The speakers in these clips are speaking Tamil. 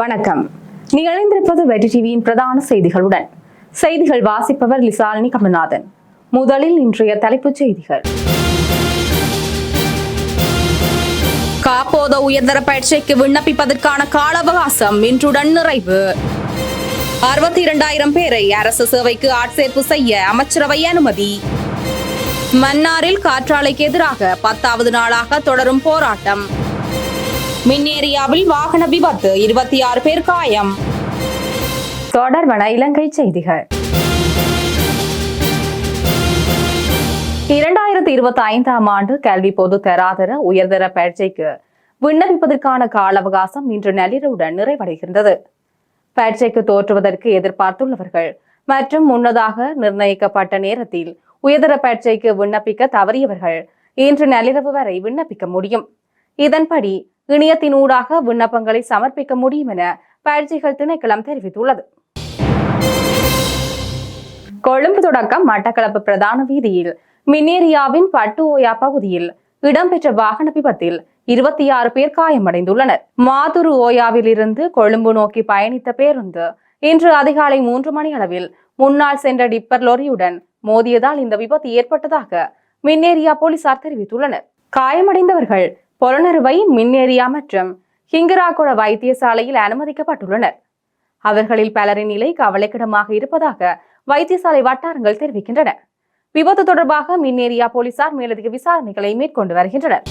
வணக்கம். நிகழ்ந்திருப்பது வெற்றி டிவியின் பிரதான செய்திகளுடன். செய்திகள் வாசிப்பவர் லிசாலினி கமல்நாதன். முதலில் இன்றைய தலைப்புச் செய்திகள். காப்போத உயர்தர பயிற்சிக்கு விண்ணப்பிப்பதற்கான கால அவகாசம் இன்றுடன் நிறைவு. அறுபத்தி இரண்டாயிரம் பேரை அரசு சேவைக்கு ஆட்சேர்ப்பு செய்ய அமைச்சரவை அனுமதி. மன்னாரில் காற்றாலைக்கு எதிராக பத்தாவது நாளாக தொடரும் போராட்டம். மின்னேரியாவில் வாகன விபத்து. இருபத்தி ஆறு பேர் காயம். தொடர்வன இலங்கை செய்திகள். இரண்டாயிரத்தி இருபத்தி ஐந்தாம் ஆண்டு கல்வி பொது தராதர உயர்தர பயிற்சிக்கு விண்ணப்பிப்பதற்கான கால அவகாசம் இன்று நள்ளிரவுடன் நிறைவடைகின்றது. பயிற்சிக்கு தோற்றுவதற்கு எதிர்பார்த்துள்ளவர்கள் மற்றும் முன்னதாக நிர்ணயிக்கப்பட்ட நேரத்தில் உயர்தர பயிற்சிக்கு விண்ணப்பிக்க தவறியவர்கள் இன்று நள்ளிரவு வரை விண்ணப்பிக்க முடியும். இதன்படி இணையத்தினூடாக விண்ணப்பங்களை சமர்ப்பிக்க முடியும் என பயிற்சிகள் திணைக்களம் தெரிவித்துள்ளது. கொழும்பு தொடக்கம் மட்டக்களப்பு பிரதான வீதியில் மின்னேரியாவின் பட்டு ஓயா பகுதியில் இடம்பெற்ற வாகன விபத்தில் இருபத்தி ஆறு பேர் காயமடைந்துள்ளனர். மாதுரு ஓயாவில் இருந்து கொழும்பு நோக்கி பயணித்த பேருந்து இன்று அதிகாலை மூன்று மணி அளவில் முன்னால் சென்ற டிப்பர் லொரியுடன் மோதியதால் இந்த விபத்து ஏற்பட்டதாக மின்னேரியா போலீசார் தெரிவித்துள்ளனர். காயமடைந்தவர்கள் பொலனறுவை மின்னேரியா மற்றும் ஹிங்கராகுட வைத்தியசாலையில் அனுமதிக்கப்பட்டுள்ளனர். அவர்களில் பலரின் நிலை கவலைக்கிடமாக இருப்பதாக வைத்தியசாலை வட்டாரங்கள் தெரிவிக்கின்றன. விபத்து தொடர்பாக மின்னேரியா போலீசார் மேலதிக விசாரணைகளை மேற்கொண்டு வருகின்றனர்.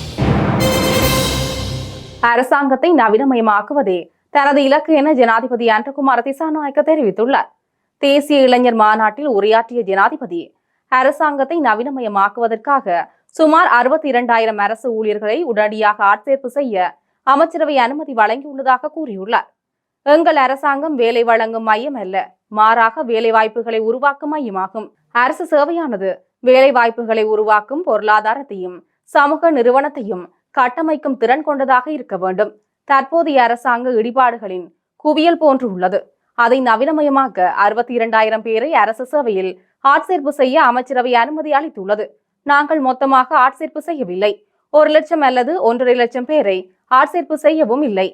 அரசாங்கத்தை நவீனமயமாக்குவதே தனது இலக்கு என ஜனாதிபதி அன்றகுமார திசாநாயக்க தெரிவித்துள்ளார். தேசிய இளைஞர் மாநாட்டில் உரையாற்றிய ஜனாதிபதி அரசாங்கத்தை நவீனமயமாக்குவதற்காக சுமார் அறுபத்தி இரண்டாயிரம் அரசு ஊழியர்களை உடனடியாக ஆட்சேர்ப்பு செய்ய அமைச்சரவை அனுமதி வழங்கியுள்ளதாக கூறியுள்ளார். எங்கள் அரசாங்கம் வேலை வழங்கும் மையம் அல்ல மாறாக வேலை வாய்ப்புகளை உருவாக்கும் மையமாகும். அரசு சேவையானது வேலை வாய்ப்புகளை உருவாக்கும் பொருளாதாரத்தையும் சமூக நிறுவனத்தையும் கட்டமைக்கும் திறன் கொண்டதாக இருக்க வேண்டும். தற்போதைய அரசாங்க இடிபாடுகளின் குவியல் போன்று உள்ளது அதை நவீனமயமாக்க அறுபத்தி இரண்டாயிரம் பேரை அரசு சேவையில் ஆட்சேர்ப்பு செய்ய அமைச்சரவை அனுமதி அளித்துள்ளது. நாங்கள் மொத்தமாக ஆட்சேர்ப்பு செய்யவில்லை. ஒரு லட்சம் அல்லது ஒன்றரை லட்சம் பேரை ஆட்சேர்ப்பு செய்யவும் இல்லை.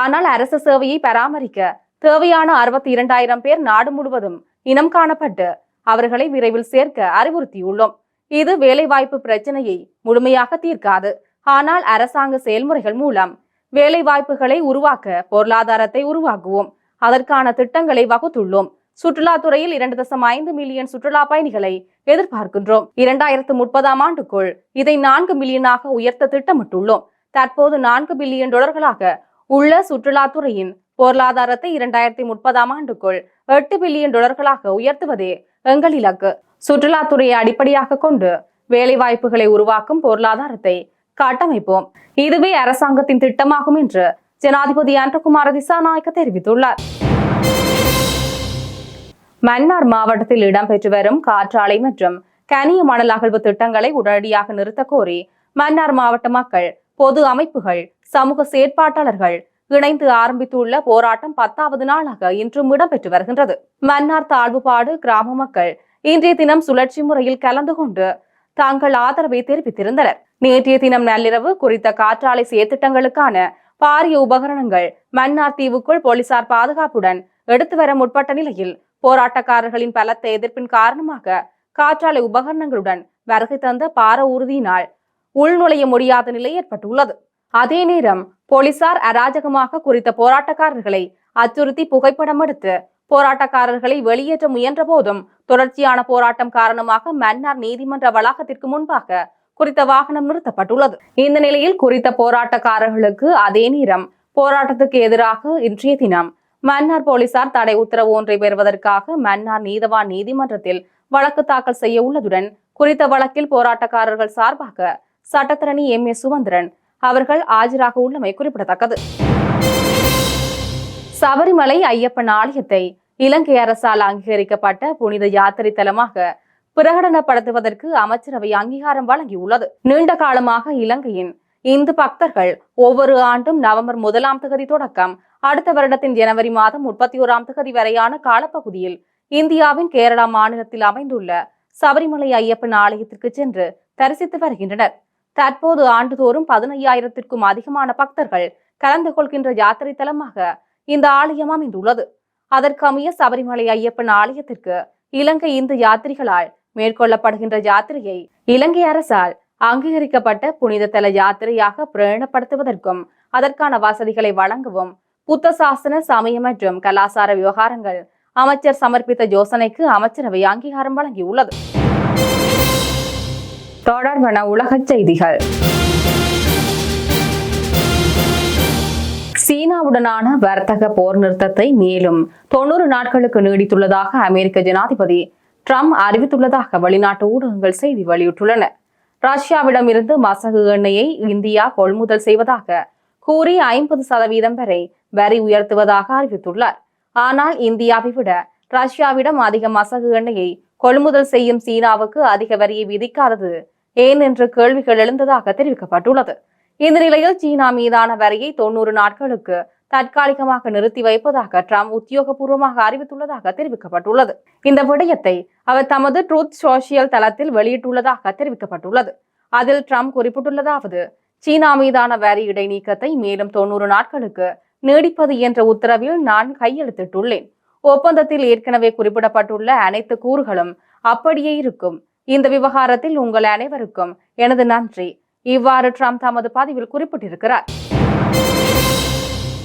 ஆனால் அரசு சேவையை பராமரிக்க தேவையான அறுபத்தி இரண்டாயிரம் பேர் நாடு முழுவதும் இனம் காணப்பட்டு அவர்களை விரைவில் சேர்க்க அறிவுறுத்தியுள்ளோம். இது வேலைவாய்ப்பு பிரச்சனையை முழுமையாக தீர்க்காது. ஆனால் அரசாங்க செயல்முறைகள் மூலம் வேலைவாய்ப்புகளை உருவாக்க பொருளாதாரத்தை உருவாக்குவோம். அதற்கான திட்டங்களை வகுத்துள்ளோம். சுற்றுலாத்துறையில் இரண்டு தசம் ஐந்து மில்லியன் சுற்றுலா பயணிகளை எதிர்பார்க்கின்றோம். இரண்டாயிரத்து முப்பதாம் ஆண்டுக்குள் இதை நான்கு மில்லியனாக உயர்த்த திட்டமிட்டுள்ளோம். தற்போது நான்கு பில்லியன் டாலர்களாக உள்ள சுற்றுலாத்துறையின் பொருளாதாரத்தை இரண்டாயிரத்தி முப்பதாம் ஆண்டுக்குள் எட்டு பில்லியன் டாலர்களாக உயர்த்துவதே எங்கள் இலக்கு. சுற்றுலாத்துறையை அடிப்படையாக கொண்டு வேலைவாய்ப்புகளை உருவாக்கும் பொருளாதாரத்தை கட்டமைப்போம். இதுவே அரசாங்கத்தின் திட்டமாகும் என்று ஜனாதிபதி அன்றகுமார திசாநாயக்க தெரிவித்துள்ளார். மன்னார் மாவட்டத்தில் இடம்பெற்று வரும் காற்றாலை மற்றும் கனிய மணல் அகழ்வு திட்டங்களை உடனடியாக நிறுத்த கோரி மன்னார் மாவட்ட மக்கள் பொது அமைப்புகள் சமூக செயற்பாட்டாளர்கள் இணைந்து ஆரம்பித்துள்ள போராட்டம் பத்தாவது நாளாக இன்றும் இடம்பெற்று வருகின்றது. மன்னார் தாழ்வுபாடு கிராம மக்கள் இன்றைய தினம் சுழற்சி முறையில் கலந்து கொண்டு தாங்கள் ஆதரவை தெரிவித்திருந்தனர். நேற்றைய தினம் நள்ளிரவு குறித்த காற்றாலை செயற்திட்டங்களுக்கான பாரிய உபகரணங்கள் மன்னார் தீவுக்குள் போலீசார் பாதுகாப்புடன் எடுத்து வர முற்பட்ட நிலையில் போராட்டக்காரர்களின் பலத்த எதிர்ப்பின் காரணமாக காற்றாலை உபகரணங்களுடன் வருகை தந்த பார உறுதியினால் உள்நுழைய முடியாத நிலை ஏற்பட்டுள்ளது. அதே நேரம் போலீசார் அராஜகமாக குறித்த போராட்டக்காரர்களை அச்சுறுத்தி புகைப்படம் எடுத்து போராட்டக்காரர்களை வெளியேற்ற முயன்ற போதும் தொடர்ச்சியான போராட்டம் காரணமாக மன்னார் நீதிமன்ற வளாகத்திற்கு முன்பாக குறித்த வாகனம் நிறுத்தப்பட்டுள்ளது. இந்த நிலையில் குறித்த போராட்டக்காரர்களுக்கு அதே நேரம் போராட்டத்துக்கு எதிராக இன்றைய தினம் மன்னார் போலீசார் தடை உத்தரவு ஒன்றை பெறுவதற்காக மன்னார் நீதவான் நீதிமன்றத்தில் வழக்கு தாக்கல் செய்ய உள்ளதுடன் குறித்த வழக்கில் போராட்டக்காரர்கள் சார்பாக சட்டத்தரணி எம். ஏ. சுமந்திரன் அவர்கள் ஆஜராக உள்ளமை குறிப்பிடத்தக்கது. சபரிமலை ஐயப்பன் ஆலயத்தை இலங்கை அரசால் அங்கீகரிக்கப்பட்ட புனித யாத்திரை தலமாக பிரகடனப்படுத்துவதற்கு அமைச்சரவை அங்கீகாரம் வழங்கியுள்ளது. நீண்ட காலமாக இலங்கையின் இந்து பக்தர்கள் ஒவ்வொரு ஆண்டும் நவம்பர் முதலாம் தேதி தொடக்கம் அடுத்த வருடத்தின் ஜனவரி மாதம் முப்பத்தி ஓராம் தேதி வரையான காலப்பகுதியில் இந்தியாவின் கேரளா மாநிலத்தில் அமைந்துள்ள சபரிமலை ஐயப்பன் ஆலயத்திற்கு சென்று தரிசித்து வருகின்றனர். தற்போது ஆண்டுதோறும் பதினையாயிரத்திற்கும் அதிகமான பக்தர்கள் கலந்து கொள்கின்ற யாத்திரை தலமாக இந்த ஆலயம் அமைந்துள்ளது. அதற்கமைய சபரிமலை ஐயப்பன் ஆலயத்திற்கு இலங்கை இந்து யாத்திரிகளால் மேற்கொள்ளப்படுகின்ற யாத்திரையை இலங்கை அரசால் அங்கீகரிக்கப்பட்ட புனித தல யாத்திரையாக பிரேணப்படுத்துவதற்கும் அதற்கான வசதிகளை வழங்கவும் புத்த சாசன சமய மற்றும் கலாசார விவகாரங்கள் அமைச்சர் சமர்ப்பித்த யோசனைக்கு அமைச்சரவை அங்கீகாரம் வழங்கியுள்ளது. தொடர்பான உலகச் செய்திகள். சீனாவுடனான வர்த்தக போர் நிறுத்தத்தை மேலும் தொண்ணூறு நாட்களுக்கு நீடித்துள்ளதாக அமெரிக்க ஜனாதிபதி ட்ரம்ப் அறிவித்துள்ளதாக வெளிநாட்டு ஊடகங்கள் செய்தி வெளியிட்டுள்ளன. ரஷ்யாவிடம் இருந்து மசகு எண்ணெயை இந்தியா கொள்முதல் செய்வதாக கூறி ஐம்பது சதவீதம் வரை வரி உயர்த்துவதாக அறிவித்துள்ளார். ஆனால் இந்தியாவை விட ரஷ்யாவிடம் அதிக மசகு எண்ணெயை கொள்முதல் செய்யும் சீனாவுக்கு அதிக வரியை விதிக்காதது ஏன் என்ற கேள்விகள் எழுந்ததாக தெரிவிக்கப்பட்டுள்ளது. இந்த நிலையில் சீனா மீதான வரியை தொன்னூறு நாட்களுக்கு தற்காலிகமாக நிறுத்தி வைப்பதாக ட்ரம்ப் உத்தியோகபூர்வமாக அறிவித்துள்ளதாக தெரிவிக்கப்பட்டுள்ளது. இந்த விடயத்தை அவர் தமது ட்ரூத் சோசியல் தளத்தில் வெளியிட்டுள்ளதாக தெரிவிக்கப்பட்டுள்ளது. அதில் ட்ரம்ப் குறிப்பிட்டுள்ளதாவது சீனா மீதான வரி இடைநீக்கத்தை மேலும் தொண்ணூறு நாட்களுக்கு நீடிப்பது என்ற உத்தரவில் நான் கையெழுத்திட்டுள்ளேன். ஒப்பந்தத்தில் ஏற்கனவே குறிப்பிடப்பட்டுள்ள அனைத்து கூறுகளும் அப்படியே இருக்கும். இந்த விவகாரத்தில் உங்கள் அனைவருக்கும் எனது நன்றி. இவ்வாறு ட்ரம்ப் தமது பதிவில் குறிப்பிட்டிருக்கிறார்.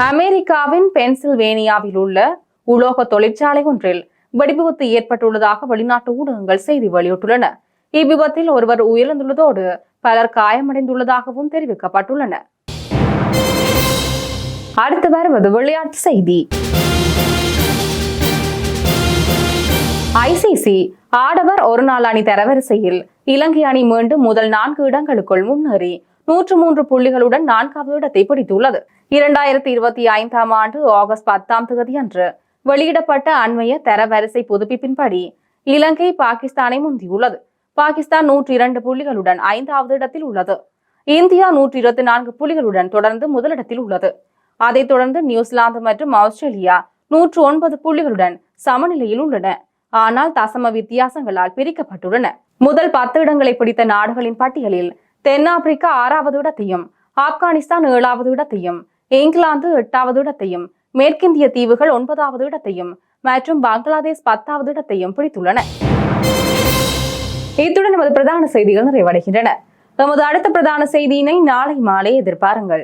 அமெரிக்காவின் பென்சில்வேனியாவில் உள்ள உலோக தொழிற்சாலை ஒன்றில் வெடிவிபத்து ஏற்பட்டுள்ளதாக வெளிநாட்டு ஊடகங்கள் செய்தி வெளியிட்டுள்ளன. இவ்விபத்தில் ஒருவர் உயிரிழந்துள்ளதோடு பலர் காயமடைந்துள்ளதாகவும் தெரிவிக்கப்பட்டுள்ளன. அடுத்து வருவது விளையாட்டு செய்தி. ஐசிசி ஆடவர் ஒருநாள் அணி தரவரிசையில் இலங்கை அணி மீண்டும் முதல் நான்கு இடங்களுக்குள் முன்னேறி நூற்று மூன்று புள்ளிகளுடன் நான்காவது இடத்தை பிடித்துள்ளது. இரண்டாயிரத்தி இருபத்தி ஐந்தாம் ஆண்டு ஆகஸ்ட் பத்தாம் தேதி அன்று வெளியிடப்பட்ட அண்மைய தரவரிசை புதுப்பிப்பின்படி இலங்கை பாகிஸ்தானை முந்தியுள்ளது. பாகிஸ்தான் நூற்றி இரண்டு புள்ளிகளுடன் ஐந்தாவது இடத்தில் உள்ளது. இந்தியா நூற்றி இருபத்தி நான்கு புள்ளிகளுடன் தொடர்ந்து முதலிடத்தில் உள்ளது. அதைத் தொடர்ந்து நியூசிலாந்து மற்றும் ஆஸ்திரேலியா நூற்று ஒன்பது புள்ளிகளுடன் சமநிலையில் உள்ளன. ஆனால் தசம வித்தியாசங்களால் பிரிக்கப்பட்டுள்ளன. முதல் பத்து இடங்களை பிடித்த நாடுகளின் பட்டியலில் தென்னாப்பிரிக்கா ஆறாவது இடத்தையும் ஆப்கானிஸ்தான் ஏழாவது இடத்தையும் இங்கிலாந்து எட்டாவது இடத்தையும் மேற்கிந்திய தீவுகள் ஒன்பதாவது இடத்தையும் மற்றும் பங்களாதேஷ் பத்தாவது இடத்தையும் பிடித்துள்ளன. இத்துடன் நமது பிரதான செய்திகள் நிறைவடைகின்றன. நமது அடுத்த பிரதான செய்தியினை நாளை மாலை எதிர்பாருங்கள்.